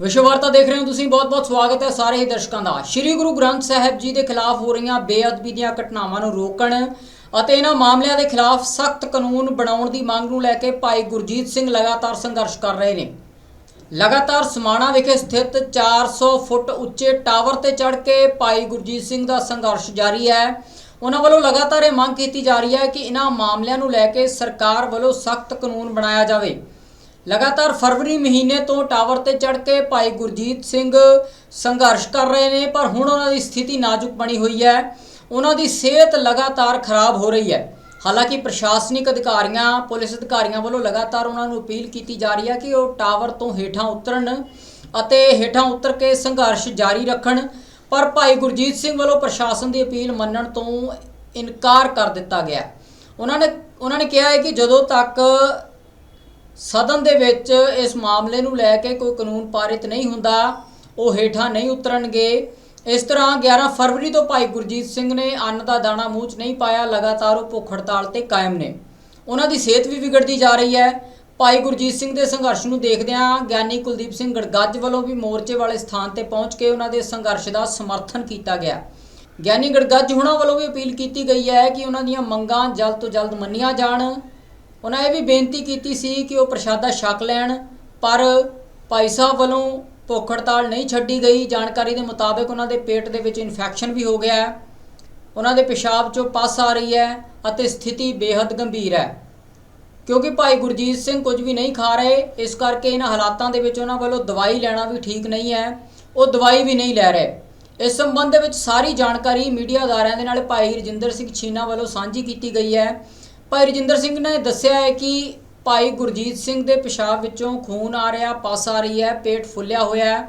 ਵਿਸ਼ਵ ਵਾਰਤਾ ਦੇਖ ਰਹੇ ਹੋ ਤੁਸੀਂ, ਬਹੁਤ-ਬਹੁਤ ਸਵਾਗਤ ਹੈ ਸਾਰੇ ਹੀ ਦਰਸ਼ਕਾਂ ਦਾ। ਸ੍ਰੀ ਗੁਰੂ ਗ੍ਰੰਥ ਸਾਹਿਬ ਜੀ ਦੇ ਖਿਲਾਫ ਹੋ ਰਹੀਆਂ ਬੇਅਦਬੀ ਦੀਆਂ ਘਟਨਾਵਾਂ ਨੂੰ ਰੋਕਣ ਅਤੇ ਇਹਨਾਂ ਮਾਮਲਿਆਂ ਦੇ ਖਿਲਾਫ ਸਖਤ ਕਾਨੂੰਨ ਬਣਾਉਣ ਦੀ ਮੰਗ ਨੂੰ ਲੈ ਕੇ ਭਾਈ ਗੁਰਜੀਤ ਸਿੰਘ ਲਗਾਤਾਰ ਸੰਘਰਸ਼ ਕਰ ਰਹੇ ਨੇ। ਲਗਾਤਾਰ ਸਮਾਣਾ ਵਿਖੇ ਸਥਿਤ 400 ਫੁੱਟ ਉੱਚੇ ਟਾਵਰ ਤੇ ਚੜ੍ਹ ਕੇ ਭਾਈ ਗੁਰਜੀਤ ਸਿੰਘ ਦਾ ਸੰਘਰਸ਼ ਜਾਰੀ ਹੈ। ਉਹਨਾਂ ਵੱਲੋਂ ਲਗਾਤਾਰ ਇਹ ਮੰਗ ਕੀਤੀ ਜਾ ਰਹੀ ਹੈ ਕਿ ਇਹਨਾਂ ਮਾਮਲਿਆਂ ਨੂੰ ਲੈ ਕੇ ਸਰਕਾਰ ਵੱਲੋਂ ਸਖਤ ਕਾਨੂੰਨ ਬਣਾਇਆ ਜਾਵੇ। ਲਗਾਤਾਰ ਫਰਵਰੀ ਮਹੀਨੇ ਤੋਂ ਟਾਵਰ ਤੇ ਚੜ੍ਹ ਕੇ ਭਾਈ ਗੁਰਜੀਤ ਸਿੰਘ ਸੰਘਰਸ਼ ਕਰ ਰਹੇ ਨੇ, ਪਰ ਹੁਣ ਉਹਨਾਂ ਦੀ ਸਥਿਤੀ ਨਾਜ਼ੁਕ ਬਣੀ ਹੋਈ ਹੈ। ਉਹਨਾਂ ਦੀ ਸਿਹਤ ਲਗਾਤਾਰ ਖਰਾਬ ਹੋ ਰਹੀ ਹੈ। ਹਾਲਾਂਕਿ ਪ੍ਰਸ਼ਾਸਨਿਕ ਅਧਿਕਾਰੀਆਂ, ਪੁਲਿਸ ਅਧਿਕਾਰੀਆਂ ਵੱਲੋਂ ਲਗਾਤਾਰ ਉਹਨਾਂ ਨੂੰ ਅਪੀਲ ਕੀਤੀ ਜਾ ਰਹੀ ਹੈ ਕਿ ਉਹ ਟਾਵਰ ਤੋਂ ਹੇਠਾਂ ਉਤਰਨ ਅਤੇ ਹੇਠਾਂ ਉਤਰ ਕੇ ਸੰਘਰਸ਼ ਜਾਰੀ ਰੱਖਣ। ਪਰ ਭਾਈ ਗੁਰਜੀਤ ਸਿੰਘ ਵੱਲੋਂ ਪ੍ਰਸ਼ਾਸਨ ਦੀ ਅਪੀਲ ਮੰਨਣ ਤੋਂ ਇਨਕਾਰ ਕਰ ਦਿੱਤਾ ਗਿਆ। ਉਹਨਾਂ ਨੇ ਉਹਨਾਂ ਨੇ ਕਿਹਾ ਹੈ ਕਿ ਜਦੋਂ ਤੱਕ ਸਦਨ ਦੇ ਵਿੱਚ ਇਸ ਮਾਮਲੇ ਨੂੰ ਲੈ ਕੇ ਕੋਈ ਕਾਨੂੰਨ ਪਾਰਿਤ ਨਹੀਂ ਹੁੰਦਾ, ਉਹ ਹੇਠਾਂ ਨਹੀਂ ਉਤਰਨਗੇ। ਇਸ ਤਰ੍ਹਾਂ 11 ਫਰਵਰੀ ਤੋਂ ਭਾਈ ਗੁਰਜੀਤ ਸਿੰਘ ਨੇ ਅੰਨ ਦਾ ਦਾਣਾ ਮੂੰਹ 'ਚ ਨਹੀਂ ਪਾਇਆ, ਲਗਾਤਾਰ ਉਹ ਭੁੱਖ ਹੜਤਾਲ ਤੇ ਕਾਇਮ ਨੇ। ਉਹਨਾਂ ਦੀ ਸਿਹਤ ਵੀ ਵਿਗੜਦੀ ਜਾ ਰਹੀ ਹੈ। ਭਾਈ ਗੁਰਜੀਤ ਸਿੰਘ ਦੇ ਸੰਘਰਸ਼ ਨੂੰ ਦੇਖਦਿਆਂ ਗਿਆਨੀ ਕੁਲਦੀਪ ਸਿੰਘ ਗੜਗੱਜ ਵੱਲੋਂ ਵੀ ਮੋਰਚੇ ਵਾਲੇ ਸਥਾਨ ਤੇ ਪਹੁੰਚ ਕੇ ਉਹਨਾਂ ਦੇ ਸੰਘਰਸ਼ ਦਾ ਸਮਰਥਨ ਕੀਤਾ ਗਿਆ। ਗਿਆਨੀ ਗੜਗੱਜ ਹੁਣਾਂ ਵੱਲੋਂ ਵੀ ਅਪੀਲ ਕੀਤੀ ਗਈ ਹੈ ਕਿ ਉਹਨਾਂ ਦੀਆਂ ਮੰਗਾਂ ਜਲਦ ਤੋਂ ਜਲਦ ਮੰਨੀਆਂ ਜਾਣ। ਉਹਨਾਂ ਇਹ ਵੀ ਬੇਨਤੀ ਕੀਤੀ ਸੀ ਕਿ ਉਹ ਪ੍ਰਸ਼ਾਦਾ ਛਕ ਲੈਣ, ਪਰ ਭਾਈ ਸਾਹਿਬ ਵੱਲੋਂ ਭੁੱਖ ਹੜਤਾਲ ਨਹੀਂ ਛੱਡੀ ਗਈ। ਜਾਣਕਾਰੀ ਦੇ ਮੁਤਾਬਕ ਉਹਨਾਂ ਦੇ ਪੇਟ ਦੇ ਵਿੱਚ ਇਨਫੈਕਸ਼ਨ ਵੀ ਹੋ ਗਿਆ ਹੈ। ਉਹਨਾਂ ਦੇ ਪਿਸ਼ਾਬ ਚੋਂ ਪਸ ਆ ਰਹੀ ਹੈ ਅਤੇ ਸਥਿਤੀ ਬੇहद ਗੰਭੀਰ ਹੈ। ਕਿਉਂਕਿ ਭਾਈ ਗੁਰਜੀਤ ਸਿੰਘ ਕੁਝ ਵੀ ਨਹੀਂ ਖਾ ਰਹੇ, ਇਸ ਕਰਕੇ ਇਹਨਾਂ ਹਾਲਾਤਾਂ ਦੇ ਵਿੱਚ ਉਹਨਾਂ ਵੱਲੋਂ ਦਵਾਈ ਲੈਣਾ ਵੀ ਠੀਕ ਨਹੀਂ ਹੈ। ਉਹ ਦਵਾਈ ਵੀ ਨਹੀਂ ਲੈ ਰਹੇ। ਇਸ ਸੰਬੰਧ ਦੇ ਵਿੱਚ ਸਾਰੀ ਜਾਣਕਾਰੀ ਮੀਡੀਆ ਅਦਾਰਿਆਂ ਦੇ ਨਾਲ ਭਾਈ ਰਜਿੰਦਰ ਸਿੰਘ ਛੀਨਾ ਵੱਲੋਂ ਸਾਂਝੀ ਕੀਤੀ ਗਈ ਹੈ। ਭਾਈ ਰਜਿੰਦਰ ਸਿੰਘ ਨੇ ਦੱਸਿਆ ਹੈ ਕਿ ਭਾਈ ਗੁਰਜੀਤ ਸਿੰਘ ਦੇ ਪਿਸ਼ਾਬ ਵਿੱਚੋਂ ਖੂਨ ਆ ਰਿਹਾ, ਪਸ ਆ ਰਹੀ ਹੈ, ਪੇਟ ਫੁੱਲਿਆ ਹੋਇਆ ਹੈ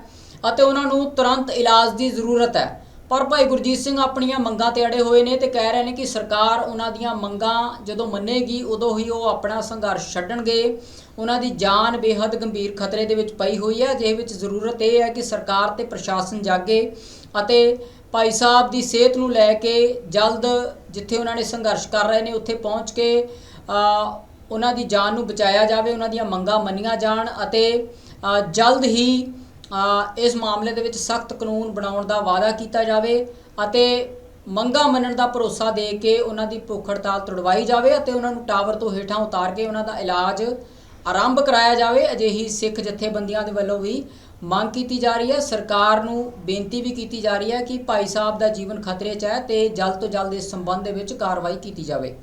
ਅਤੇ ਉਹਨਾਂ ਨੂੰ ਤੁਰੰਤ ਇਲਾਜ ਦੀ ਜ਼ਰੂਰਤ ਹੈ। ਪਰ ਭਾਈ ਗੁਰਜੀਤ ਸਿੰਘ ਆਪਣੀਆਂ ਮੰਗਾਂ ਤੇ ਅੜੇ ਹੋਏ ਨੇ ਤੇ ਕਹਿ ਰਹੇ ਨੇ ਕਿ ਸਰਕਾਰ ਉਹਨਾਂ ਦੀਆਂ ਮੰਗਾਂ ਜਦੋਂ ਮੰਨੇਗੀ, ਉਦੋਂ ਹੀ ਉਹ ਆਪਣਾ ਸੰਘਰਸ਼ ਛੱਡਣਗੇ। ਉਹਨਾਂ ਦੀ ਜਾਨ ਬੇहद ਗੰਭੀਰ ਖਤਰੇ ਦੇ ਵਿੱਚ ਪਈ ਹੋਈ ਹੈ, ਜਿਹਦੇ ਵਿੱਚ ਜ਼ਰੂਰਤ ਇਹ ਹੈ ਕਿ ਸਰਕਾਰ ਤੇ ਪ੍ਰਸ਼ਾਸਨ ਜਾਗੇ ਅਤੇ ਭਾਈ ਸਾਹਿਬ ਦੀ ਸਿਹਤ ਨੂੰ ਲੈ ਕੇ ਜਲਦ ਜਿੱਥੇ ਉਹਨਾਂ ਨੇ ਸੰਘਰਸ਼ ਕਰ ਰਹੇ ਨੇ, ਉੱਥੇ ਪਹੁੰਚ ਕੇ ਉਹਨਾਂ ਦੀ ਜਾਨ ਨੂੰ ਬਚਾਇਆ ਜਾਵੇ, ਉਹਨਾਂ ਦੀਆਂ ਮੰਗਾਂ ਮੰਨੀਆਂ ਜਾਣ ਅਤੇ ਜਲਦ ਹੀ ਇਸ ਮਾਮਲੇ ਦੇ ਵਿੱਚ ਸਖਤ ਕਾਨੂੰਨ ਬਣਾਉਣ ਦਾ ਵਾਅਦਾ ਕੀਤਾ ਜਾਵੇ ਅਤੇ ਮੰਗਾਂ ਮੰਨਣ ਦਾ ਭਰੋਸਾ ਦੇ ਕੇ ਉਹਨਾਂ ਦੀ ਭੁੱਖ ਹੜਤਾਲ ਤੁੜਵਾਈ ਜਾਵੇ ਅਤੇ ਉਹਨਾਂ ਨੂੰ ਟਾਵਰ ਤੋਂ ਹੇਠਾਂ ਉਤਾਰ ਕੇ ਉਹਨਾਂ ਦਾ ਇਲਾਜ ਆਰੰਭ ਕਰਾਇਆ ਜਾਵੇ। ਅਜਿਹੀ ਸਿੱਖ ਜਥੇਬੰਦੀਆਂ ਦੇ ਵੱਲੋਂ ਵੀ ਮੰਗ ਕੀਤੀ ਜਾ ਰਹੀ ਹੈ। ਸਰਕਾਰ ਨੂੰ ਬੇਨਤੀ ਵੀ ਕੀਤੀ ਜਾ ਰਹੀ ਹੈ ਕਿ ਭਾਈ ਸਾਹਿਬ ਦਾ ਜੀਵਨ ਖਤਰੇ 'ਚ ਹੈ ਤੇ ਜਲਦ ਤੋਂ ਜਲਦ ਇਸ ਸੰਬੰਧ ਦੇ ਵਿੱਚ ਕਾਰਵਾਈ ਕੀਤੀ ਜਾਵੇ।